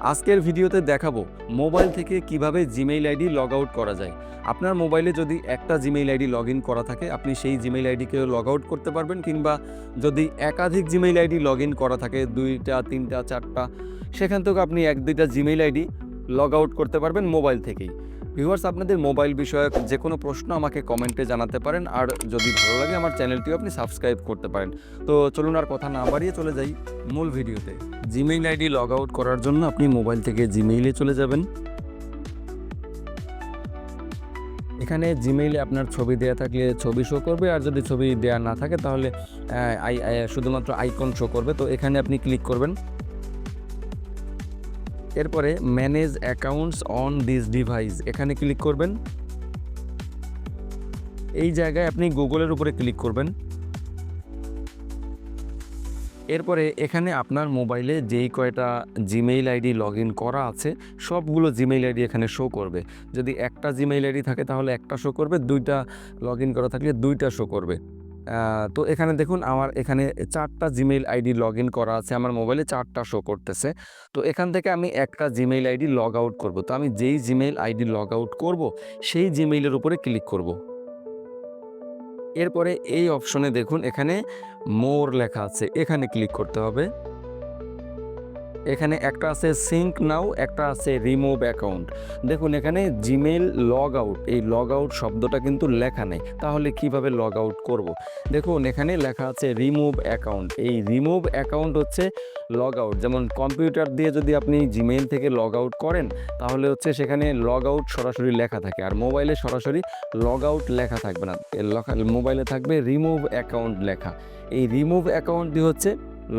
আজকের ভিডিওতে দেখাবো মোবাইল থেকে কীভাবে জিমেইল আইডি লগ আউট করা যায়। আপনার মোবাইলে যদি একটা জিমেইল আইডি লগ ইন করা থাকে, আপনি সেই জিমেইল আইডিকে লগ আউট করতে পারবেন কিংবা যদি একাধিক জিমেইল আইডি লগ ইন করা থাকে, দুইটা, তিনটা, চারটা, সেখান থেকে আপনি এক, দুইটা জিমেইল আইডি লগ আউট করতে পারবেন মোবাইল থেকেই। ভিউয়ার্স আপনাদের মোবাইল বিষয়ক যে কোনো প্রশ্ন আমাকে কমেন্টে জানাতে পারেন, আর যদি ভালো লাগে আমার চ্যানেলটিও আপনি সাবস্ক্রাইব করতে পারেন। তো চলুন আর কথা না বাড়িয়ে চলে যাই মূল ভিডিওতে। জিমেইল আইডি লগ আউট করার জন্য আপনি মোবাইল থেকে জিমেইলে চলে যাবেন। এখানে জিমেইলে আপনার ছবি দেওয়া থাকলে ছবি শো করবে, আর যদি ছবি দেওয়া না থাকে তাহলে শুধুমাত্র আইকন শো করবে। তো এখানে আপনি ক্লিক করবেন। এরপরে manage accounts on this device এখানে ক্লিক করবেন। এই জায়গায় আপনি গুগলের উপরে ক্লিক করবেন। এরপরে এখানে আপনার মোবাইলে যেই কয়টা জিমেইল আইডি লগ করা আছে, সবগুলো জিমেইল আইডি এখানে শো করবে। যদি একটা জিমেইল আইডি থাকে তাহলে একটা শো করবে, দুইটা লগ করা থাকলে দুইটা শো করবে। তো এখানে দেখুন আমার এখানে চারটা জিমেইল আইডি লগ ইন করা আছে, আমার মোবাইলে চারটা শো করতেছে। তো এখান থেকে আমি একটা জিমেইল আইডি লগ আউট করব। তো আমি যেই জিমেইল আইডি লগ আউট করব, সেই জিমেইলের উপরে ক্লিক করব। এরপরে এই অপশনে দেখুন এখানে মোর লেখা আছে, এখানে ক্লিক করতে হবে। এখানে একটা আছে সিঙ্ক নাও, একটা আছে রিমুভ অ্যাকাউন্ট দেখুন, এখানে জিমেল লগ আউট এই লগ আউট শব্দটা কিন্তু লেখা নেই। তাহলে কীভাবে লগ আউট করব? দেখুন, এখানে লেখা আছে রিমুভ অ্যাকাউন্ট এই রিমুভ অ্যাকাউন্ট হচ্ছে লগ আউট যেমন কম্পিউটার দিয়ে যদি আপনি জিমেইল থেকে লগ আউট করেন, তাহলে হচ্ছে সেখানে লগ আউট সরাসরি লেখা থাকে। আর মোবাইলে সরাসরি লগ আউট লেখা থাকবে না। মোবাইলে থাকবে রিমুভ অ্যাকাউন্ট লেখা। এই রিমুভ অ্যাকাউন্টটি হচ্ছে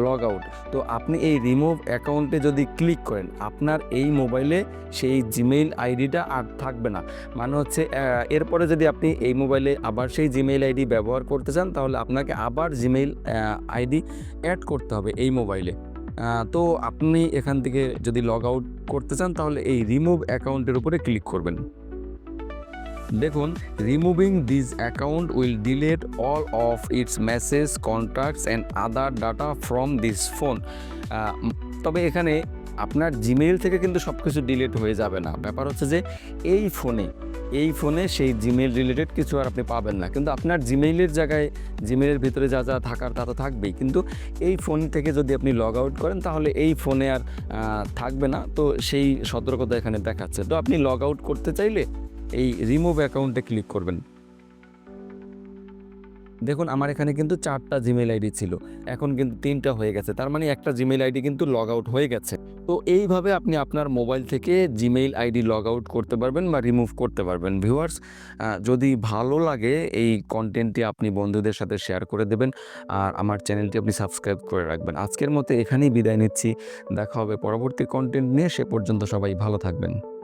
লগ আউট তো আপনি এই রিমুভ অ্যাকাউন্টে যদি ক্লিক করেন, আপনার এই মোবাইলে সেই জিমেইল আইডিটা আর থাকবে না। মানে হচ্ছে এরপরে যদি আপনি এই মোবাইলে আবার সেই জিমেইল আইডি ব্যবহার করতে চান, তাহলে আপনাকে আবার জিমেইল আইডি অ্যাড করতে হবে এই মোবাইলে তো আপনি এখান থেকে যদি লগ আউট করতে চান, তাহলে এই রিমুভ অ্যাকাউন্টের উপরে ক্লিক করবেন। দেখুন removing this account will delete all of its message contacts and other data from this phone তবে এখানে আপনার জিমেইল থেকে কিন্তু সব কিছু ডিলিট হয়ে যাবে না। ব্যাপার হচ্ছে যে, এই ফোনে এই ফোনে সেই জিমেইল রিলেটেড কিছু আর আপনি পাবেন না। কিন্তু আপনার জিমেইলের জায়গায় জিমেইলের ভিতরে যা যা থাকার তা তো থাকবেই। কিন্তু এই ফোন থেকে যদি আপনি লগ আউট করেন, তাহলে এই ফোনে আর থাকবে না। তো সেই সতর্কতা এখানে দেখাচ্ছে। তো আপনি লগ আউট করতে চাইলে এই রিমুভ অ্যাকাউন্টে ক্লিক করবেন। দেখুন, আমার এখানে কিন্তু চারটা জিমেল আইডি ছিল। এখন কিন্তু তিনটা হয়ে গেছে। তার মানে একটা জিমেল আইডি কিন্তু লগ আউট হয়ে গেছে। তো এইভাবে আপনি আপনার মোবাইল থেকে জিমেইল আইডি লগ আউট করতে পারবেন বা রিমুভ করতে পারবেন। ভিউয়ার্স যদি ভালো লাগে এই কন্টেন্টটি আপনি বন্ধুদের সাথে শেয়ার করে দেবেন আর আমার চ্যানেলটি আপনি সাবস্ক্রাইব করে রাখবেন। আজকের মতো এখানেই বিদায় নিচ্ছি। দেখা হবে পরবর্তী কন্টেন্ট নিয়ে। সে পর্যন্ত সবাই ভালো থাকবেন।